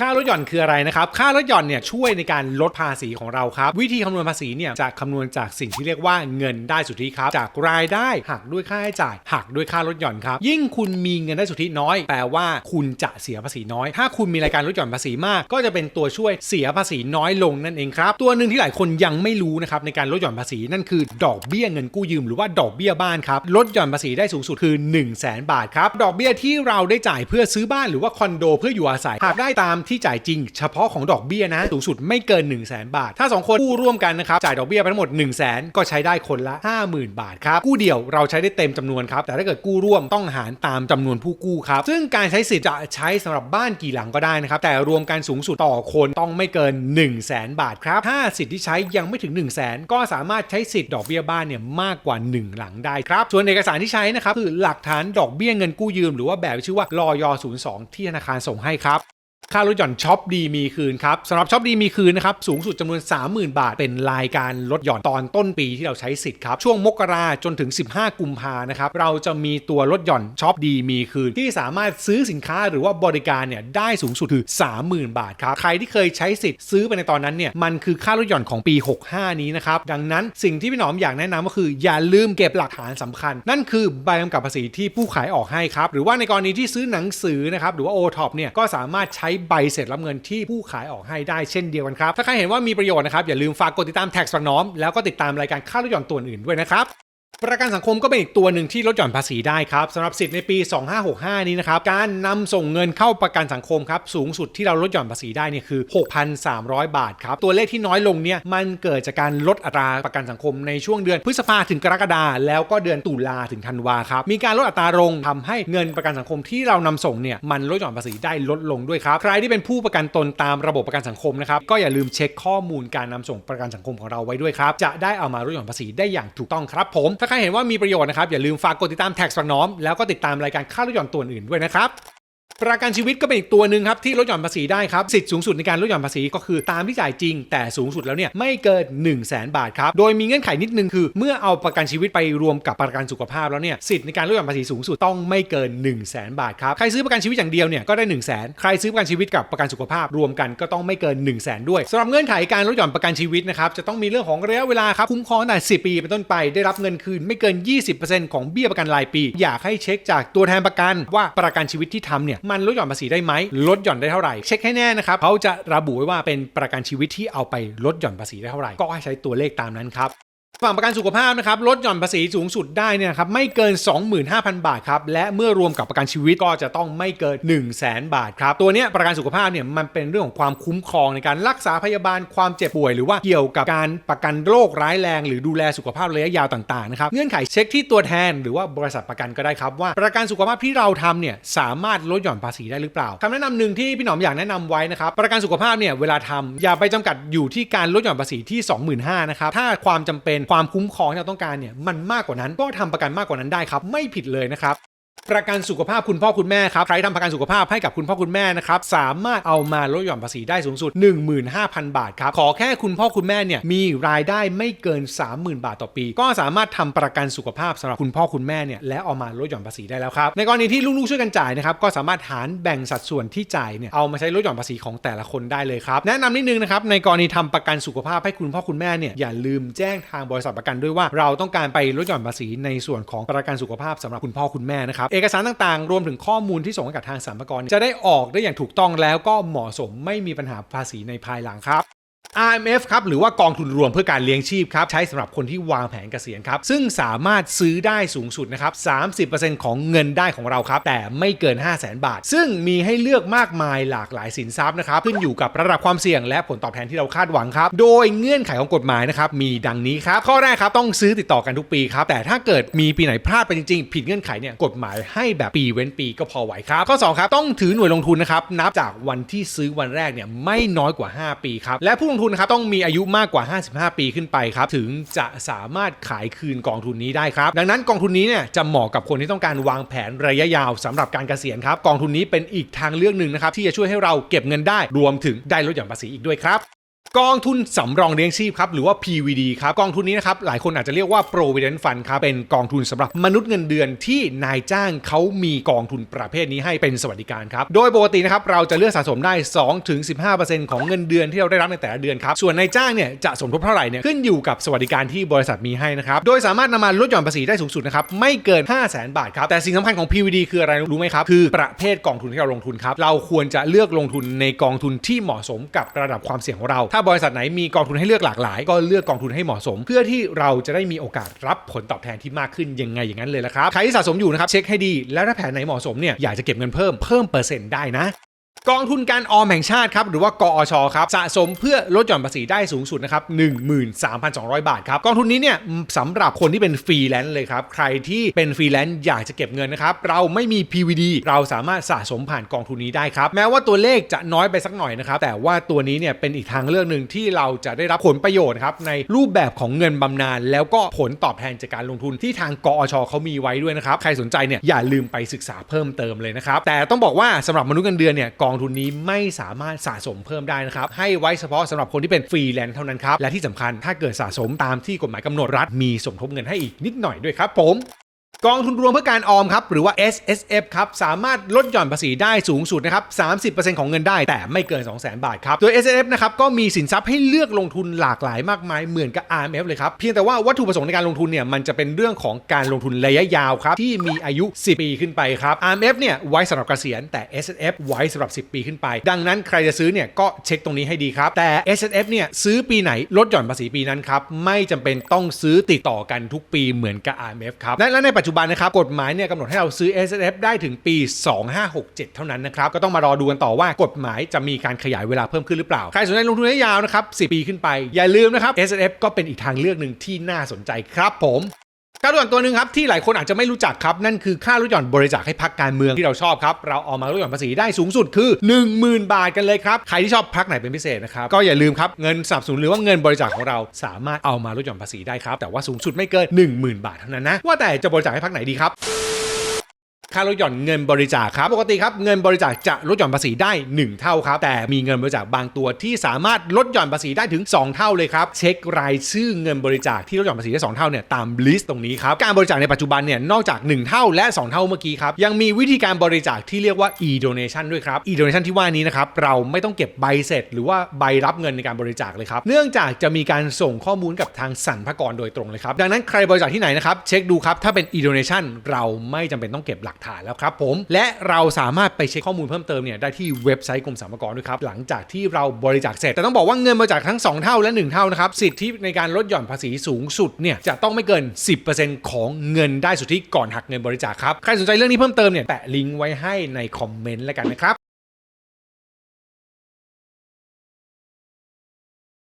ค่ารถหย่อนคืออะไรนะครับ ค่ารถหย่อนเนี่ยช่วยในการลดภาษีของเราครับ วิธีคำนวณภาษีเนี่ยจะคำนวณจากสิ่งที่เรียกว่าเงินได้สุทธิครับ จากรายได้หักด้วยค่าใช้จ่าย หักด้วยค่ารถหย่อนครับ ยิ่งคุณมีเงินได้สุทธิน้อย แปลว่าคุณจะเสียภาษีน้อย ถ้าคุณมีรายการลดหย่อนภาษีมาก ก็จะเป็นตัวช่วยเสียภาษีน้อยลงนั่นเองครับ ตัวหนึ่งที่หลายคนยังไม่รู้นะครับในการลดหย่อนภาษีนั่นคือ ดอกเบี้ยเงินกู้ยืมหรือว่าดอกเบี้ยบ้านครับ ลดหย่อนภาษีได้สูงสุดคือ 1 0 0 0 0แบาทครับ ดอกเบี้ยที่เราได้จ่ายเพื่อซื้อบ้านหรือว่าคอนโดเพื่ออยู่อาศัยหากได้ตามที่จ่ายจริง เฉพาะของดอกเบี้ยนะสูงสุดไม่เกิน 1 0 0 0 0แบาท ถ้า 2 คนกู้ร่วมกันนะครับจ่ายดอกเบี้ยไปทั้งหมด 1 0 0 0 0แก็ใช้ได้คนละ 50,000 บาทครับกู้เดี่ยวเราใช้ได้เต็มจำนวนครับแต่ถ้าเกิดกู้ร่วมต้องหารตามจำนวนผู้กู้ครับซึ่งการใช้สิทธิ์จะใช้สำหรับบ้านกี่หลังก็ได้นะครับแต่รวมกันสูงสุดต่อคนต้องไม่เกิน 1 0 0 0 0แบาทครับถ้าสิทธิ์ที่ใช้ยังไม่ถึง 1 0 0 0 0แก็สามารถใช้สิทธิ์ดอกเบี้ยบ้านเนี่ยมากกว่า 1 หลังได้ครับส่วนเอกสารที่ใช้นะครับคือหลักฐานดอกเบี้ยเงินกู้ยืม หรือว่าแบบชื่อว่ารอย02 ที่ธนาคารส่งให้ครับ ค่ารถหย่อนช็อปดีมีคืนครับสำหรับช็อปดีมีคืนนะครับสูงสุดจำนวน 30,000 บาท เป็นรายการลดหย่อนตอนต้นปีที่เราใช้สิทธิ์ครับช่วงมกราจนถึง 15 กุมภานะครับเราจะมีตัวลดหย่อนช็อปดีมีคืน ที่สามารถซื้อสินค้าหรือว่าบริการเนี่ยได้สูงสุดคือ 30,000 บาทครับใครที่เคยใช้สิทธิ์ซื้อไปในตอนนั้นเนี่ยมันคือค่าลดหย่อนของปี 65 นี้นะครับดังนั้นสิ่งที่พี่หนอมอยากแนะนำก็คือ อย่าลืมเก็บหลักฐานสำคัญ นั่นคือใบกำกับภาษีที่ผู้ขายออกให้ครับหรือว่าในกรณีที่ซื้อหนังสือนะครับหรือว่า o t o p เนี่ยก็สามารถใช้ใบเสร็จรับเงินที่ผู้ขายออกให้ได้เช่นเดียวกันครับ ถ้าใครเห็นว่ามีประโยชน์นะครับอย่าลืมฝากกดติดตามแท็กสังน้อมแล้วก็ติดตามรายการค่าลดหย่อนตัวอื่นด้วยนะครับ ประกันสังคมก็เป็นอีกตัวหนึ่งที่ลดหย่อนภาษีได้ครับสำหรับสิทธิ์ในปี 2565 นี้นะครับ การนำส่งเงินเข้าประกันสังคมครับ สูงสุดที่เราลดหย่อนภาษีได้เนี่ยคือ 6,300 บาทครับ ตัวเลขที่น้อยลงเนี่ยมันเกิดจากการลดอัตราประกันสังคมในช่วงเดือนพฤษภาถึงกรกฎาแล้วก็เดือนตุลาถึงธันวาครับ มีการลดอัตราลงทำให้เงินประกันสังคมที่เรานำส่งเนี่ยมันลดหย่อนภาษีได้ลดลงด้วยครับ ใครที่เป็นผู้ประกันตนตามระบบประกันสังคมนะครับก็อย่าลืมเช็คข้อมูลการนำส่งประกันสังคมของเราไว้ด้วยครับจะได้เอามาลดหย่อนภาษีได้อย่างถูกต้องครับผมถ้าใครเห็นว่ามีประโยชน์นะครับอย่าลืมฝากกดติดตามแท็กสักน้อมแล้วก็ติดตามรายการค่าลดหย่อนตัวอื่นด้วยนะครับ ประกันชีวิตก็เป็นอีกตัวหนึ่งครับที่ลดหย่อนภาษีได้ครับสิทธิ์สูงสุดในการลดหย่อนภาษีก็คือตามที่จ่ายจริง แต่สูงสุดแล้วเนี่ยไม่เกิน 1 0 0 0 0แบาทครับโดยมีเงื่อนไขนิดนึงคือ เมื่อเอาประกันชีวิตไปรวมกับประกันสุขภาพแล้วเนี่ยสิทธิ์ในการลดหย่อนภาษีสูงสุดต้องไม่เกิน 1 0 0 0 0แบาทครับใครซื้อประกันชีวิตอย่างเดียวเนี่ยก็ได้ 1 0 0 0 0แใครซื้อประกันชีวิตกับประกันสุขภาพรวมกันก็ต้องไม่เกิน 1 0 0 0 0แด้วยสำหรับเงื่อนไขการลดหย่อนประกันชีวิตนะครับจะต้องมีเรื่องของระยะเวลาครับคุ้มครองตั้งแต่10 ปีเป็นต้นไปได้รับเงินคืนไม่เกิน 20%ของเบี้ยประกันรายปี อยากให้เช็คจากตัวแทนประกันว่าประกันชีวิตที่ทำเนี่ยมันลดหย่อนภาษีได้ไหมลดหย่อนได้เท่าไหร่เช็คให้แน่นะครับเขาจะระบุไว้ว่าเป็นประกันชีวิตที่เอาไปลดหย่อนภาษีได้เท่าไหร่ก็ให้ใช้ตัวเลขตามนั้นครับ ฝั่งประกันสุขภาพนะครับลดหย่อนภาษีสูงสุดได้เนี่ยครับไม่เกิน 25,000 บาทครับและเมื่อรวมกับประกันชีวิตก็จะต้องไม่เกิน 1 0 0 0 0แบาทครับตัวเนี้ยประกันสุขภาพเนี่ยมันเป็นเรื่องของความคุ้มครองในการรักษาพยาบาลความเจ็บป่วย หรือว่าเกี่ยวกับการประกันโรคร้ายแรง หรือดูแลสุขภาพระยะยาวต่างๆนะครับเงื่อนไขเช็คที่ตัวแทนหรือว่าบริษัทประกันก็ได้ครับว่าประกันสุขภาพที่เราทำเนี่ยสามารถลดหย่อนภาษีได้หรือเปล่าคำแนะนำหนึ่งที่พี่หนอมอยากแนะนำไว้นะครับประกันสุขภาพเนี่ยเวลาทำอย่าไปจำกัดอยู่ที่การลดหย่อนภาษีที่ 25,000นะครับถ้าความจำเป็นความคุ้มครองที่เราต้องการเนี่ยมันมากกว่านั้นก็ทำประกันมากกว่านั้นได้ครับ ไม่ผิดเลยนะครับ ประกันสุขภาพคุณพ่อคุณแม่ครับใครทำประกันสุขภาพให้กับคุณพ่อคุณแม่นะครับสามารถเอามาลดหย่อนภาษีได้สูงสุด 15,000 บาทครับขอแค่คุณพ่อคุณแม่เนี่ยมีรายได้ไม่เกิน 30,000 บาทต่อปี ก็สามารถทำประกันสุขภาพสำหรับคุณพ่อคุณแม่เนี่ยแล้วเอามาลดหย่อนภาษีได้แล้วครับในกรณีที่ลูกๆช่วยกันจ่ายนะครับก็สามารถหารแบ่งสัดส่วนที่จ่ายเนี่ยเอามาใช้ลดหย่อนภาษีของแต่ละคนได้เลยครับแนะนำนิดนึงนะครับในกรณีทำประกันสุขภาพให้คุณพ่อคุณแม่เนี่ยอย่าลืมแจ้งทางบริษัทประกันด้วยว่า เราต้องการไปลดหย่อนภาษีในส่วนของประกันสุขภาพสำหรับคุณพ่อคุณแม่นะครับเอกสารต่างๆ รวมถึงข้อมูลที่ส่งให้กับทางสรรพากรจะได้ออกได้อย่างถูกต้องแล้วก็เหมาะสมไม่มีปัญหาภาษีในภายหลังครับ RMF ครับหรือว่ากองทุนรวมเพื่อการเลี้ยงชีพครับใช้สำหรับคนที่วางแผนเกษียณครับซึ่งสามารถซื้อได้สูงสุดนะครับ30%ของเงินได้ของเราครับแต่ไม่เกิน 5 0 0 0 0 0 บาท ซึ่งมีให้เลือกมากมายหลากหลายสินทรัพย์นะครับขึ้นอยู่กับระดับความเสี่ยงและผลตอบแทนที่เราคาดหวังครับโดยเงื่อนไขของกฎหมายนะครับมีดังนี้ครับข้อแรกครับต้องซื้อติดต่อกันทุกปีครับแต่ถ้าเกิดมีปีไหนพลาดไปจริงๆ ผิดเงื่อนไขเนี่ยกฎหมายให้แบบปีเว้นปีก็พอไหวครับข้อ2ครับต้องถือหน่วยลงทุนนะครับนับจากวันที่ซื้อวันแรกเนี่ยไม่น้อยกว่า 5 ปีครับและผู้ลงทุนนะครับต้องมีอายุมากกว่า 55 ปีขึ้นไปครับถึงจะสามารถขายคืนกองทุนนี้ได้ครับ ดังนั้นกองทุนนี้เนี่ยจะเหมาะกับคนที่ต้องการวางแผนระยะยาวสำหรับการเกษียณครับกองทุนนี้เป็นอีกทางเลือกหนึ่งนะครับที่จะช่วยให้เราเก็บเงินได้รวมถึงได้ลดหย่อนภาษีอีกด้วยครับ กองทุนสำรองเลี้ยงชีพครับหรือว่า PVD ครับกองทุนนี้นะครับหลายคนอาจจะเรียกว่า Provident Fund ครับเป็นกองทุนสำหรับมนุษย์เงินเดือนที่นายจ้างเขามีกองทุนประเภทนี้ให้เป็นสวัสดิการครับโดยปกตินะครับเราจะเลือกสะสมได้ 2-15%ของเงินเดือนที่เราได้รับในแต่ละเดือนครับส่วนนายจ้างเนี่ยจะสมทบเท่าไหร่เนี่ยขึ้นอยู่กับสวัสดิการที่บริษัทมีให้นะครับโดยสามารถนำมาลดหย่อนภาษีได้สูงสุดนะครับไม่เกิน 5 0 0 0 0 0บาทครับแต่สิ่งสำคัญของ PVD คืออะไรรู้ไหมครับคือประเภทกองทุนที่เราลงทุนครับเราควรจะเลือกลงทุนในกองทุนที่เหมาะสมกับระดับความเสี่ยงของเราถ้าบริษัทไหนมีกองทุนให้เลือกหลากหลาย ก็เลือกกองทุนให้เหมาะสม เพื่อที่เราจะได้มีโอกาสรับผลตอบแทนที่มากขึ้นยังไงอย่างนั้นเลยละครับใครที่สะสมอยู่นะครับเช็คให้ดีแล้วถ้าแผนไหนเหมาะสมเนี่ยอยากจะเก็บเงินเพิ่มเพิ่มเปอร์เซ็นต์ได้นะ กองทุนการออมแห่งชาติครับหรือว่ากอชครับสะสมเพื่อลดหย่อนภาษีได้สูงสุดนะครับ13,200 บาทครับกองทุนนี้เนี่ยสำหรับคนที่เป็นฟรีแลนซ์เลยครับใครที่เป็นฟรีแลนซ์อยากจะเก็บเงินนะครับเราไม่มี PVD เราสามารถสะสมผ่านกองทุนนี้ได้ครับแม้ว่าตัวเลขจะน้อยไปสักหน่อยนะครับแต่ว่าตัวนี้เนี่ยเป็นอีกทางเลือกหนึ่งที่เราจะได้รับผลประโยชน์ครับในรูปแบบของเงินบำนาญแล้วก็ผลตอบแทนจากการลงทุนที่ทางกอชเขามีไว้ด้วยนะครับใครสนใจเนี่ยอย่าลืมไปศึกษาเพิ่มเติมเลยนะครับแต่ต้องบอกว่าสำหรับมนุษย์เงินเดือนเนี่ยกององทุนนี้ไม่สามารถสะสมเพิ่มได้นะครับ ให้ไว้เฉพาะสำหรับคนที่เป็นฟรีแลนซ์เท่านั้นครับ และที่สำคัญถ้าเกิดสะสมตามที่กฎหมายกำหนดรัฐมีสมทบเงินให้อีกนิดหน่อยด้วยครับผม กองทุนรวมเพื่อการออมครับหรือว่า S S F ครับสามารถลดหย่อนภาษีได้สูงสุดนะครับ30%ของเงินได้แต่ไม่เกิน 200,000 บาทครับโดย S S F นะครับก็มีสินทรัพย์ให้เลือกลงทุนหลากหลายมากมายเหมือนกับ R M F เลยครับเพียงแต่ว่าวัตถุประสงค์ในการลงทุนเนี่ยมันจะเป็นเรื่องของการลงทุนระยะยาวครับที่มีอายุ 10 ปีขึ้นไปครับ R M F เนี่ยไว้สำหรับเกษียณแต่ S S F ไว้สำหรับ 10 ปีขึ้นไป ดังนั้นใครจะซื้อเนี่ยก็เช็คตรงนี้ให้ดีครับแต่ S S F เนี่ยซื้อปีไหนลดหย่อนภาษีปีนั้นครับไม่จำเป็นต้องซื้อติดต่อกันทุกปีเหมือนกับ R M F ครับและในปัจจุบันนะครับกฎหมายเนี่ยกำหนดให้เราซื้อ S S F ได้ถึงปี 2567 เท่านั้นนะครับก็ต้องมารอดูกันต่อว่ากฎหมายจะมีการขยายเวลาเพิ่มขึ้นหรือเปล่า ใครสนใจลงทุนระยะยาวนะครับ10 ปีขึ้นไป อย่าลืมนะครับ S S F ก็เป็นอีกทางเลือกหนึ่งที่น่าสนใจครับผม ค่าลดหย่อนตัวหนึ่งครับที่หลายคนอาจจะไม่รู้จักครับนั่นคือค่าลดหย่อนบริจาคให้พักการเมืองที่เราชอบครับเราเอามาลดหย่อนภาษีได้สูงสุดคือ 10,000 บาทกันเลยครับใครที่ชอบพักไหนเป็นพิเศษนะครับก็อย่าลืมครับเงินสนับสนุนหรือว่าเงินบริจาคของเราสามารถเอามาลดหย่อนภาษีได้ครับแต่ว่าสูงสุดไม่เกิน 10,000 บาทเท่านั้นนะว่าแต่จะบริจาคให้พักไหนดีครับ ค่าลดหย่อนเงินบริจาคครับ ปกติครับเงินบริจาคจะลดหย่อนภาษีได้ 1 เท่าครับ แต่มีเงินบริจาคบางตัวที่สามารถลดหย่อนภาษีได้ถึง 2 เท่าเลยครับเช็ครายชื่อเงินบริจาคที่ลดหย่อนภาษีได้2เท่าเนี่ยตามลิสต์ตรงนี้ครับการบริจาคในปัจจุบันเนี่ยนอกจาก 1 เท่าและ 2 เท่าเมื่อกี้ครับยังมีวิธีการบริจาคที่เรียกว่า e-donation ด้วยครับ e-donation ที่ว่านี้นะครับเราไม่ต้องเก็บใบเสร็จ หรือว่าใบรับเงินในการบริจาคเลยครับเนื่องจากจะมีการส่งข้อมูลกับทางสรรพากรโดยตรงเลยครับดังนั้นใครบริจาคที่ไหนนะครับเช็คดูครับถ้าเป็น e-donation เราไม่จำเป็นต้องเก็บหลักฐานแล้วครับผม และเราสามารถไปเช็คข้อมูลเพิ่มเติมเนี่ยได้ที่เว็บไซต์กรมสรรพากรด้วยครับ หลังจากที่เราบริจาคเสร็จ แต่ต้องบอกว่าเงินบริจาคทั้ง 2 เท่าและ 1 เท่านะครับ สิทธิในการลดหย่อนภาษีสูงสุดเนี่ยจะต้องไม่เกิน 10%ของเงินได้สุทธิก่อนหักเงินบริจาคครับ ใครสนใจเรื่องนี้เพิ่มเติมเนี่ยแปะลิงก์ไว้ให้ในคอมเมนต์แล้วกันนะครับ